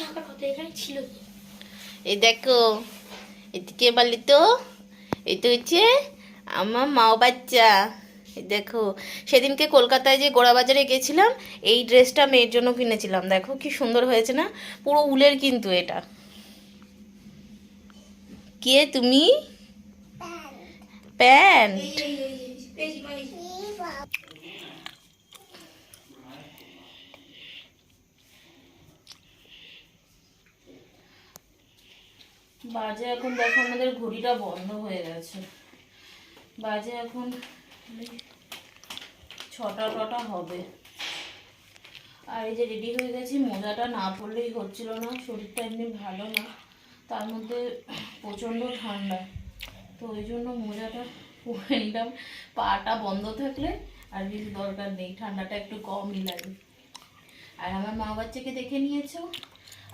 থাকার কথা এখানে ছিল এই দেখো এদিকে বলি তো তো হচ্ছে আমার মাও বাচ্চা এই দেখো সেদিনকে কলকাতায় যে গোড়াবাজারে গেছিলাম এই ড্রেসটা মেয়ের জন্য কিনেছিলাম দেখো কি সুন্দর হয়েছে না পুরো উলের কিন্তু এটা কে তুমি প্যান্ট এই এই এই এই, এই যে, এই যে। বাজে এখন দেখো আমাদের ঘড়িটা বন্ধ হয়ে গেছে। বাজে এখন ছটা টটা হবে। আর এই যে রেডি হয়ে গেছি, মোজাটা না পড়লেই হচ্ছিল না, শরীরটা এমনি ভালো না, তার মধ্যে প্রচণ্ড ঠান্ডা। তো ওই জন্য মোজাটা পরে নিলাম। পাটা বন্ধ থাকলে আর কিছু দরকার নেই, ঠান্ডাটা একটু কমই লাগে। আর আমার মা বাচ্চাকে দেখে নিয়েছো?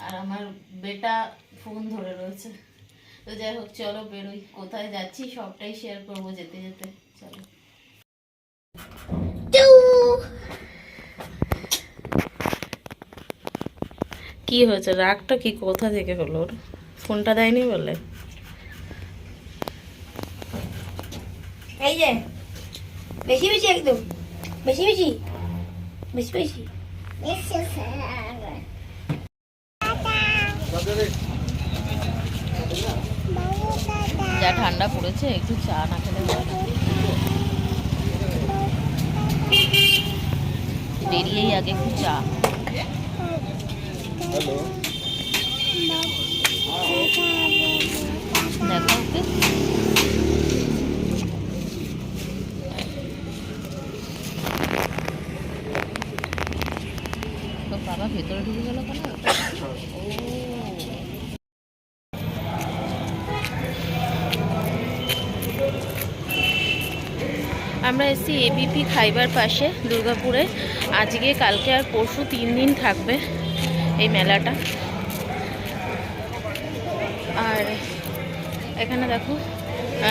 আর আমার বেটা ফোন ধরে রয়েছে। তো যাই হোক চলো বেরোই। কোথায় যাচ্ছি সবটাই শেয়ার করব যেতে যেতে। চলো। কি হয়েছে? রাগটা কি? কোথা থেকে হলো ওর? ফোনটা দেয়নি বলে? এই যে বেশি বেশি একদম। বেশি বেশি। বেশি বেশি। যা ঠান্ডা পড়েছে একটু চা না খেলে বেরিয়েই আগে একটু চা। দেখো ওকে বাবা ভেতরে ঢুকে গেল কেন? ও আমরা এসেছি এবিপি খাইবার পাশে, দুর্গাপুরে। আজকে, কালকে আর পরশু তিন দিন থাকবে এই মেলাটা। আর এখানে দেখো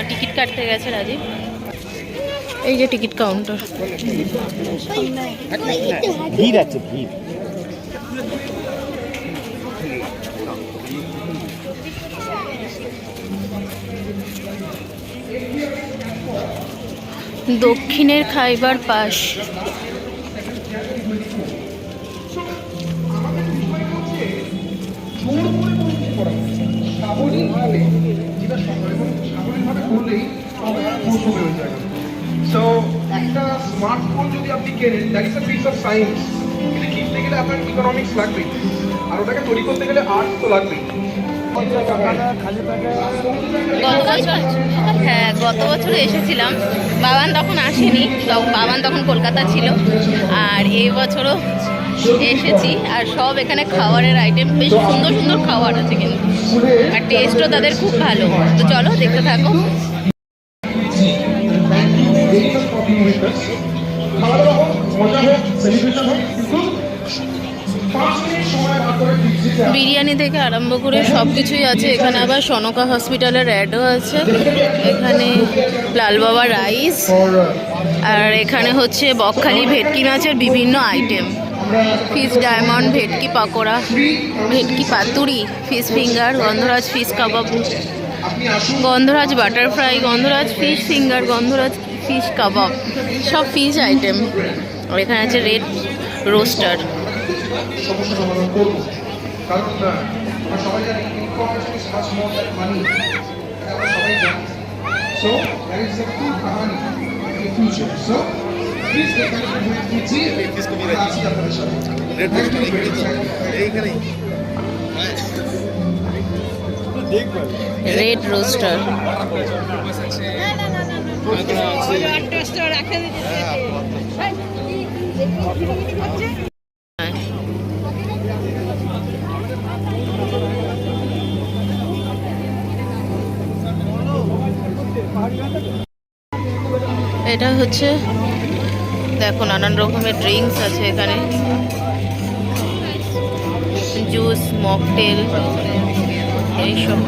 টিকিট কাটতে গেছে রাজীব। এই যে টিকিট কাউন্টার। ভিড় আছে, ভিড়। দক্ষিণের খাইবার পাশ। সো একটা পিস লাগবে আর ওটাকে তৈরি করতে গেলে আর্টস তো লাগবেই। গত বছর হ্যাঁ গত বছর এসেছিলাম। বাবান তখন আসেনি বাবান তখন কলকাতা ছিল। আর এই বছরও এসেছি, আর সব এখানে খাবারের আইটেম বেশ সুন্দর সুন্দর খাবার আছে কিন্তু। আর টেস্টও তাদের খুব ভালো। তো চলো, দেখতে থাকো। মজা হোক সেলিব্রেশন হোক কিন্তু বিরিয়ানি থেকে আরম্ভ করে সব কিছুই আছে। এখানে আবার সনকা হসপিটালের অ্যাডও আছে। এখানে লালবাবা রাইস। আর এখানে হচ্ছে বকখালি ভেটকি মাছের বিভিন্ন আইটেম ফিশ ডায়মন্ড ভেটকি পাকোড়া, ভেটকি পাতুরি ফিশ ফিঙ্গার গন্ধরাজ ফিশ কাবাব, গন্ধরাজ বাটারফ্রাই গন্ধরাজ ফিশ ফিঙ্গার গন্ধরাজ ফিশ কাবাব। সব ফিশ আইটেম এখানে আছে রেড রোস্টার সমস্যা সমাধান করব। কারণ আমরা সবাই জানি information is much more than money আমরা সবাই জানি। So that is the full কাহানি in future so please get connected with Miji আমরা আছি আপনাদের সাথে এইখানেই। রেড রোস্টার এটা হচ্ছে দেখো নানান রকমের ড্রিঙ্কস আছে এখানে। জুস মকটেল এইসব।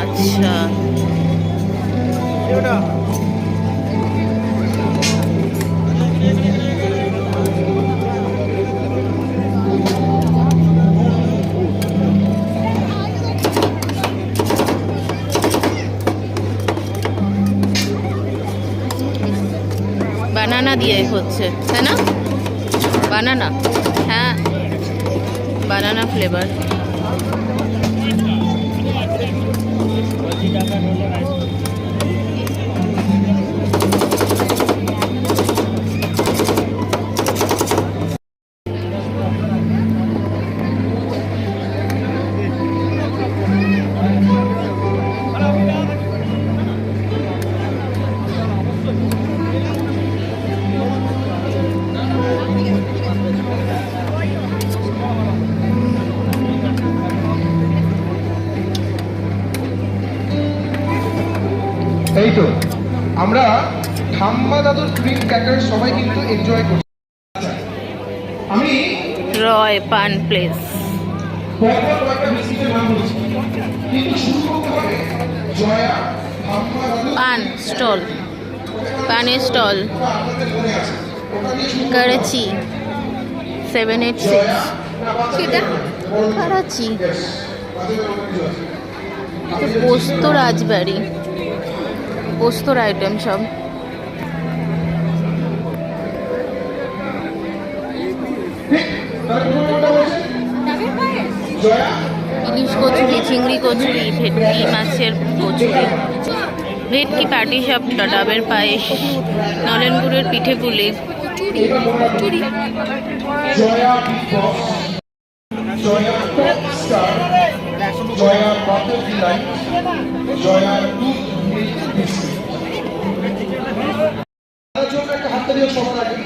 আচ্ছা। বানানা দিয়ে হচ্ছে তাই না? বানানা হ্যাঁ। বানানা ফ্লেভার এই তো আমরা ঠাম্মা দাদুর ক্রিম ক্র্যাকার সবাই কিন্তু এনজয় করছি। আমি রয় পান প্লেস। পান স্টল পানের stall. Karachi seven eight six সেটা করাচি। পোস্ত রাজবাড়ি। পোস্তর আইটেম সব ইলিশ কচুরি চিংড়ি কচুরি ভেটকি মাছের কচুরি ভেটকি পাটি সাপটা ডাবের পায়েস নলেন গুড়ের পিঠে পুলি জয়া জন্য একটা সবার আগে।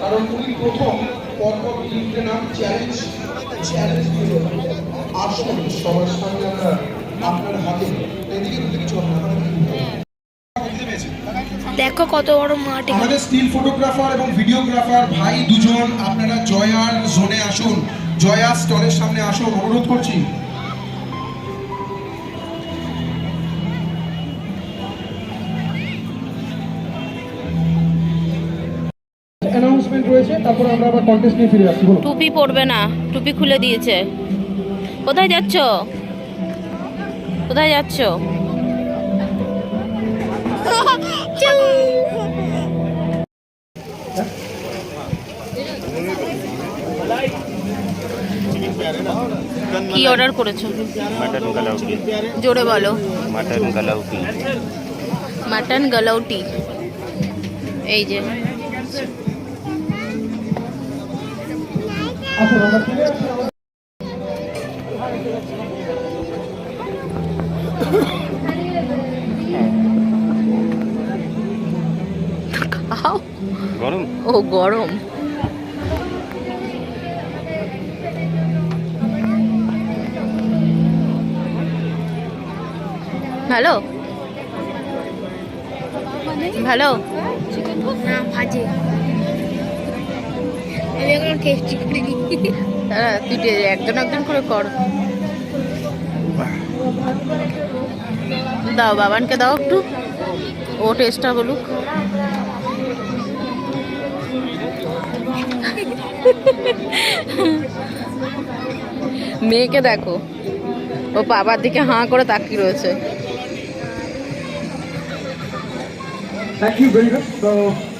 কারণ উনি প্রথম পরপর তিনটে নাম চ্যালেঞ্জ চ্যালেঞ্জ দিল। আসুন সবার সামনে আমরা আপনার হাতে এদিকে কিছু দেখো কত বড় মাঠ। আমাদের স্টিল ফটোগ্রাফার এবং ভিডিওগ্রাফার ভাই দুজন আপনারা জয়ার জোনে আসুন। জয়া স্টলের সামনে আসুন। অনুরোধ করছি কন্টেস্ট নিয়ে ফিরে বলো। টুপি পরবে না টুপি খুলে দিয়েছে। কোথায় যাচ্ছ? কোথায় যাচ্ছ? কি অর্ডার করেছ? জোরে বলো। মাটন গালাউটি মাটন এই যে। গরম? ও গরম। ভালো ভালো না ভাজে। আমি এখন টেস্টি করিনি দাঁড়া তুই টে- একজন একজন করে কর। দাও বাবানকে দাও একটু। ও টেস্টটা বলুক। মেয়েকে দেখো। ও বাবার দিকে হাঁ করে তাকিয়ে রয়েছে। Thank you very much. So,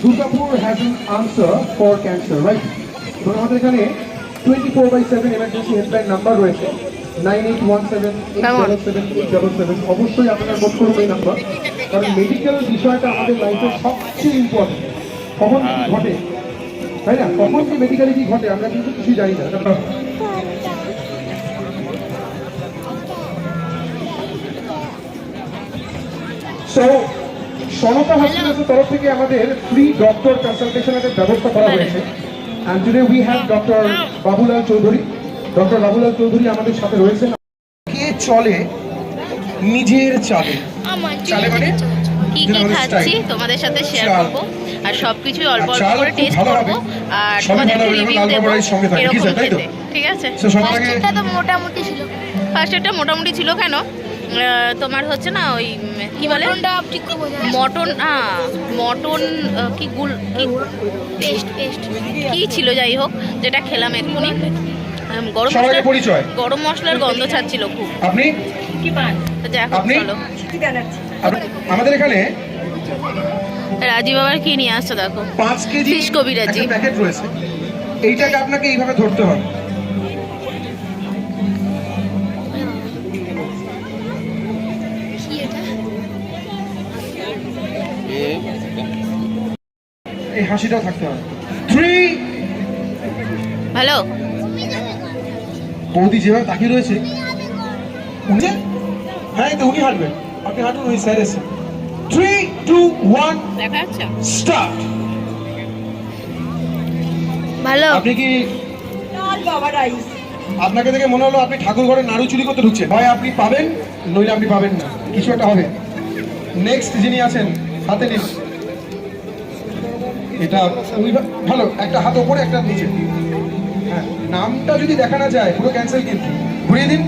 Durgapur has an answer for cancer, right? এবং আমাদের এখানে twenty four by seven emergency helpline number রয়েছে nine eight one seven double seven eight double seven অবশ্যই আপনারা নোট করুন এই নাম্বার কারণ মেডিকেল বিষয়টা আমাদের লাইফের সবচেয়ে ইম্পর্টেন্ট কখন কি ঘটে? তাই না? কখন কি মেডিকেলে কি ঘটে? আমরা কিন্তু কিছুই জানি না। সো সনতা হসপিটালের তরফ থেকে আমাদের ফ্রি ডক্টর কনসালটেশনের ব্যবস্থা করা হয়েছে। And today we have doctor Babulal Chowdhury doctor Babulal Chowdhury আমাদের সাথে রয়েছেন। কে চলে? নিজের চালে। চালে মানে? কি কি খাচ্ছি? তোমাদের সাথে শেয়ার। করব। আর সবকিছু অল্প অল্প করে টেস্ট করব। আর হবে, রিভিউ দেবো এরকম? খেতে। ঠিক আছে। ফার্স্টটা তো মোটামুটি ছিল। ফার্স্ট এটা মোটামুটি ছিল কেন? তোমার হচ্ছে না ওই কি বলে? মটন হ্যাঁ মটন কি গুল কি পেস্ট পেস্ট। কি ছিল যাই হোক যেটা খেলাম এক্ষুনি। গরম মশলার গরম মশলার গন্ধ ছাড়ছিল খুব। আপনি? আমাদের এখানে রাজীব আবার কি নিয়ে আসছো দেখো। পাঁচ কেজি কবিরাজি। প্যাকেট রয়েছে। এইটাকে আপনাকে এইভাবে ধরতে হবে। এই হাসিটাও থাকতে হবে। থ্রি ভালো বৌদি যেভাবে তাকিয়ে রয়েছে উনি? হ্যাঁ তো উনি হাঁটবেন। আপনি হাঁটুন ওই স্যার এসে। থ্রি টু ওয়ান স্টার্ট ভালো। আপনি কি আপনাকে দেখে মনে হলো আপনি ঠাকুর ঘরে নাড়ু চুরি করতে ঢুকছেন হয় আপনি পাবেন নইলে আপনি পাবেন না। কিছু একটা হবে। নেক্সট যিনি আছেন হাতে নিন। এটা ভালো একটা হাত ওপরে একটা নিচে। হ্যাঁ নামটা যদি দেখা না যায় পুরো ক্যান্সেল কিন্তু। ঘুরিয়ে দিন।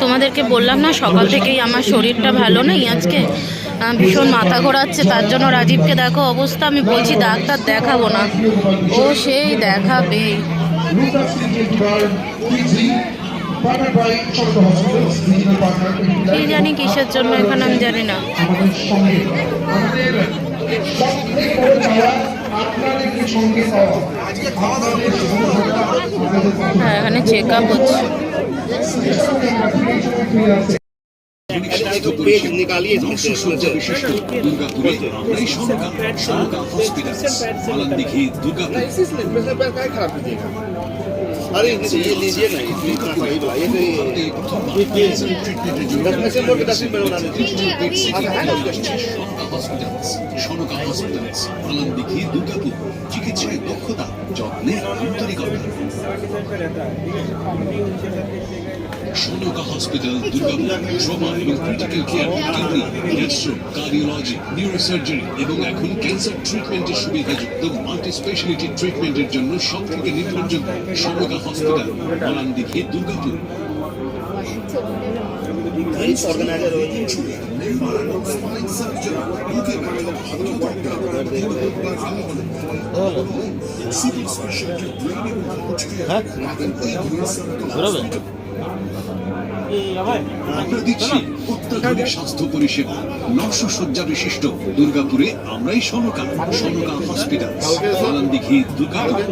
তোমাদেরকে বললাম না সকাল থেকেই আমার শরীরটা ভালো নেই আজকে। ভীষণ মাথা ঘোরাচ্ছে তার জন্য রাজীবকে দেখো অবস্থা আমি বলছি ডাক্তার দেখাবো না। ও সেই দেখাবে। কি জানি কিসের জন্য এখন আমি জানি না হ্যাঁ এখানে চেক আপ হচ্ছে अरे ये लीजिए ना ये इतना सही बा ये तो दस में से बोल के दस में बना সনকা হসপিটালস আলমদিঘি দুর্গাপুর চিকিৎসায় দক্ষতা যত্নে আন্তরিকতা সৌনকা হসপিটাল দুর্গাপুর ট্রমা এবং critical care kidney gastro cardiology neurosurgery এবং এখন ক্যান্সার ট্রিটমেন্টের সুবিধাযুক্ত মাল্টি স্পেশালিটি ট্রিটমেন্টের জন্য সব থেকে নির্ভরযোগ্য সৌনকা হসপিটাল বলান দিকে দুর্গাপুর। Events organizer হ্যাঁ। দিচ্ছি অত্যাধুনিক স্বাস্থ্য পরিষেবা। নশো শয্যা বিশিষ্ট দুর্গাপুরে আমরাই Sanka Sanka hospital. Alamdighi Durgapur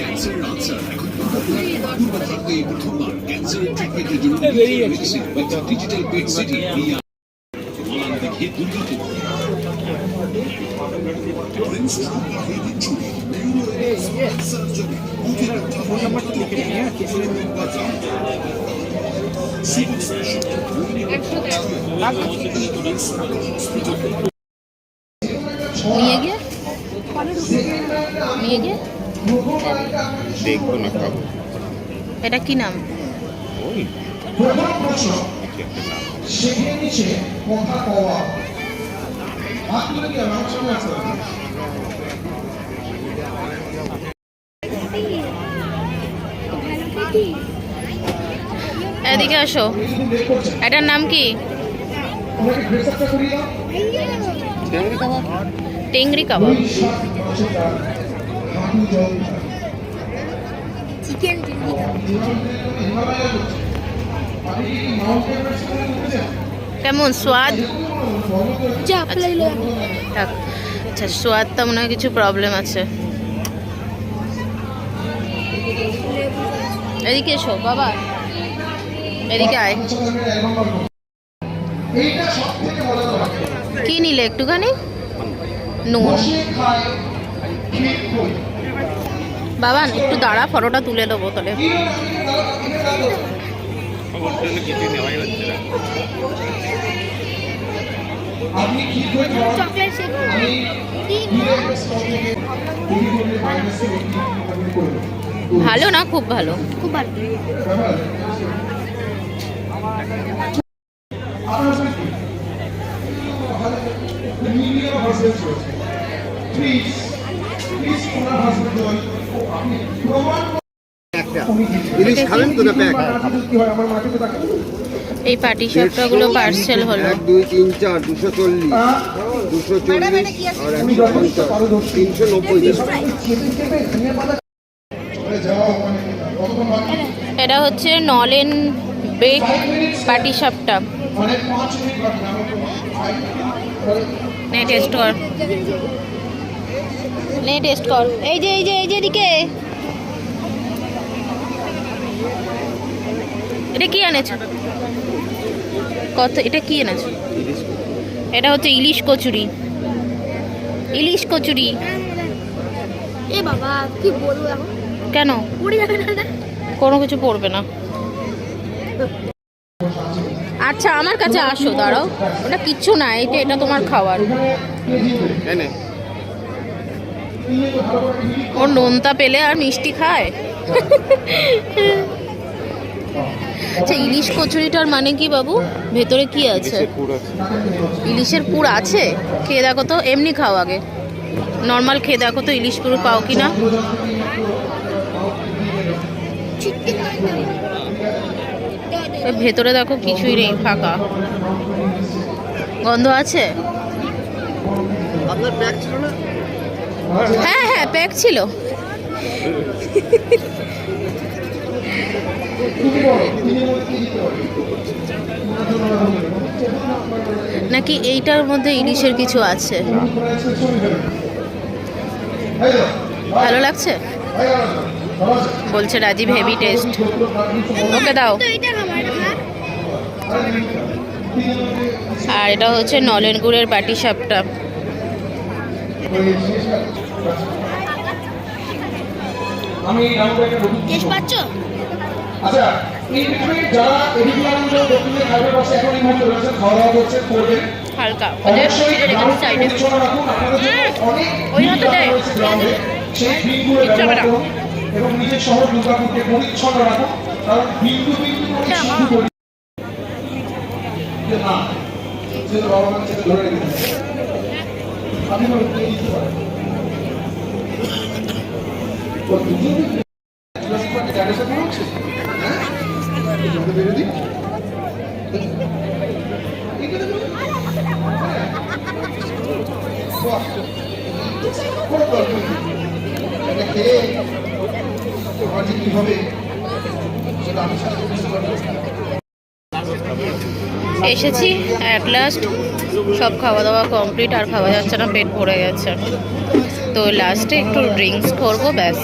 cancer answer এখন পূর্ব ভারতে প্রথমবার ক্যান্সারের ট্রিটমেন্টের জন্য ডিজিটাল সিটি দুর্গাপুর দেখব না খাব এটা কি নাম ওই কওয়া হাত তুলে দিয়ে আমার সামনে আছে এদিকে আসো। এটার নাম কি? টেংরি কাবাব। চিকেন কেমন? স্বাদ? আচ্ছা স্বাদটা মনে হয় কিছু প্রবলেম আছে। এদিকে এসো বাবা। এদিকে আয়। কি নিলে একটুখানি? নুন। বাবা একটু দাঁড়া ফটোটা তুলে দেবো তাহলে ভালো না? খুব ভালো। খুব ভালো। এই পাটি সাপটাগুলো পার্সেল হলো। এক দুই তিন চার দুশো চল্লিশ দুশো চল্লিশ আর একশো পঞ্চাশ তিনশো নব্বই এটা হচ্ছে নলেন বেক পাটি সাপটা নে টেস্ট কর। নে টেস্ট কর। এই যে এই যে এই যে এদিকে। এটা কি এনেছো কত এটা কি এনেছো? এটা হচ্ছে ইলিশ কচুরি। ইলিশ কচুরি। এ বাবা কি বলব এখন? কেন? যাবে না কোনো কিছু পড়বে না। আচ্ছা আমার কাছে আসো দাঁড়াও। ওটা কিচ্ছু না এটা এটা তোমার খাওয়ার ওর নোনতা পেলে আর মিষ্টি খায়? আচ্ছা ইলিশ কচুরিটার মানে কি বাবু? ভেতরে কি আছে? আছে। ইলিশের পুর আছে? খেয়ে দেখো তো এমনি খাও আগে। নর্মাল খেয়ে দেখো তো ইলিশ পুর পাও কি না ভেতরে দেখো কিছুই নেই ফাঁকা। গন্ধ আছে? হ্যাঁ হ্যাঁ প্যাক ছিল। নাকি এইটার মধ্যে ইলিশের কিছু আছে? ভালো লাগছে? বলছে রাজীব হেভি টেস্ট। ওকে দাও। তো এটা আমার আর এটা হচ্ছে নলেন গুড়ের পাটি সাপটা আচ্ছা যারা খাবার পাশে এখন এই মুহূর্তে খাওয়া দাওয়া করবেন। হালকা। ওদের রেখেছি সাইডে ওই দেয়। কিচ্ছু হবে না। এবং নিজের শহর দুর্গাপুরকে পরিচ্ছন্ন রাখুন কারণ বিন্দু বিন্দু করি না যে বাবা মা ছেলে ধরে রেখেছে আপনি দিতে তো হ্যাঁ? কোনো দরকার এটা খেয়ে আমার যে কী হবে? সেটা আমি সাথে বুঝতে পারব এসেছি অ্যাট লাস্ট সব খাওয়া দাওয়া কমপ্লিট আর খাওয়া যাচ্ছে না, পেট ভরে গেছে। তো লাস্টে একটু ড্রিঙ্কস করব, ব্যাস।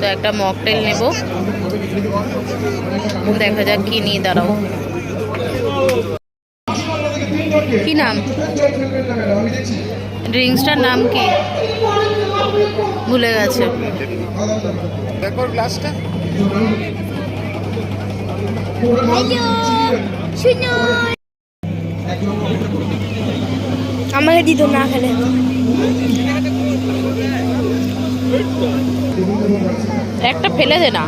তো একটা মকটেল নেব। দেখা যাক কি নিয়ে দাঁড়াও। কি নাম? ড্রিঙ্কসটার নাম কি? ভুলে গেছে। আমাকে দিত না খেলে। একটা ফেলে দে না।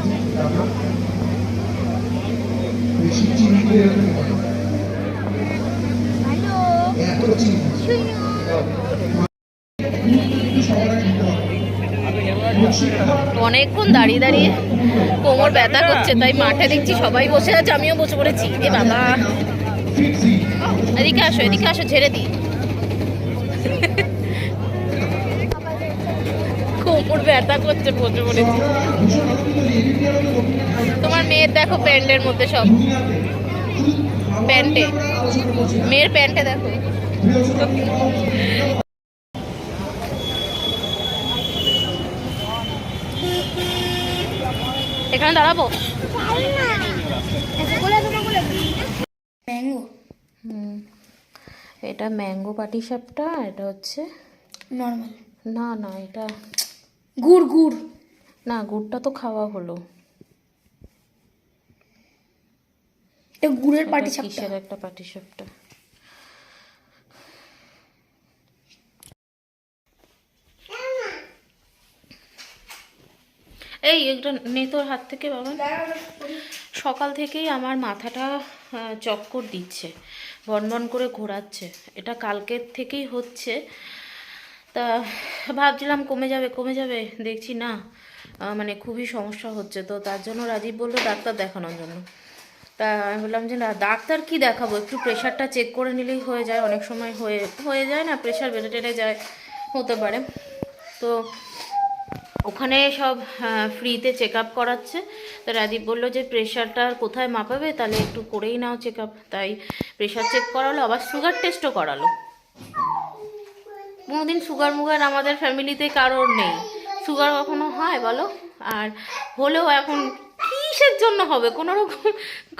অনেকক্ষণ দাঁড়িয়ে দাঁড়িয়ে কোমর ব্যথা করছে, তাই মাঠে দেখছি সবাই বসে আছে, আমিও বসে পড়েছি। এ বাবা। এদিকে আসো এদিকে আসো, ঝেড়ে দিই। কোমর ব্যথা করছে, বসে পড়েছি। তোমার মেয়ের দেখো প্যান্টের মধ্যে সব। প্যান্টে। মেয়ের প্যান্টে দেখো। এখানে দাঁড়াবো? ম্যাঙ্গো হুম। এটা ম্যাঙ্গো পাটি সাপটা এটা হচ্ছে নর্মাল না না এটা গুড় গুড়। না গুড়টা তো খাওয়া হলো। এটা গুড়ের পাটি সাপটা? একটা পাটি সাপটা? এই একটা নে তোর হাত থেকে বাবা। সকাল থেকেই আমার মাথাটা চক্কর দিচ্ছে, বনবন করে ঘোরাচ্ছে। এটা কালকের থেকেই হচ্ছে। তা ভাবছিলাম কমে যাবে কমে যাবে, দেখছি না। মানে খুবই সমস্যা হচ্ছে। তো তার জন্য রাজীব বলল, ডাক্তার দেখানোর জন্য। তা আমি বললাম যে, না, ডাক্তার কি দেখাবো? একটু প্রেশারটা চেক করে নিলেই হয়ে যায়। অনেক সময় হয়ে হয়ে যায় না, প্রেশার বেড়ে টেড়ে যায়। হতে পারে। তো ওখানে সব ফ্রিতে চেক আপ করাচ্ছে। তো রাজীব বলল যে প্রেশারটা কোথায় মাপাবে? তাহলে একটু করেই নাও চেক আপ তাই প্রেশার চেক করালো, আবার সুগার টেস্টও করালো। কোনোদিন সুগার মুগার আমাদের ফ্যামিলিতে কারোর নেই। সুগার কখনো হয় বলো? আর হলেও এখন কিসের জন্য হবে? কোনো রকম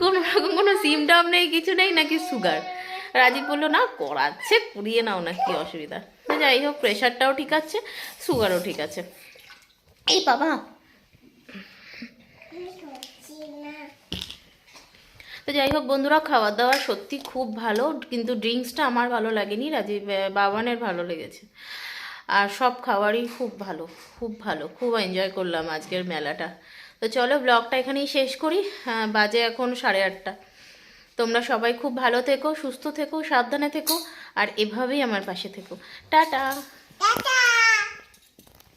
কোনো রকম কোনো সিমটাম নেই, কিছু নেই, নাকি সুগার রাজীব বলল, না, করাচ্ছে, করিয়ে নাও, না কি অসুবিধা? যাই হোক প্রেশারটাও ঠিক আছে সুগারও ঠিক আছে। এই, বাবা। তো যাই হোক, বন্ধুরা খাওয়া দাওয়া সত্যি খুব ভালো। কিন্তু ড্রিঙ্কসটা আমার ভালো লাগেনি, রাজীব বাবানের ভালো লেগেছে। আর সব খাবারই খুব ভালো খুব ভালো, খুব এনজয় করলাম আজকের মেলাটা। তো চলো ব্লগটা এখানেই শেষ করি। বাজে এখন সাড়ে আটটা। তোমরা সবাই খুব ভালো থেকো, সুস্থ থেকো, সাবধানে থেকো, আর এভাবেই আমার পাশে থেকো। টাটা।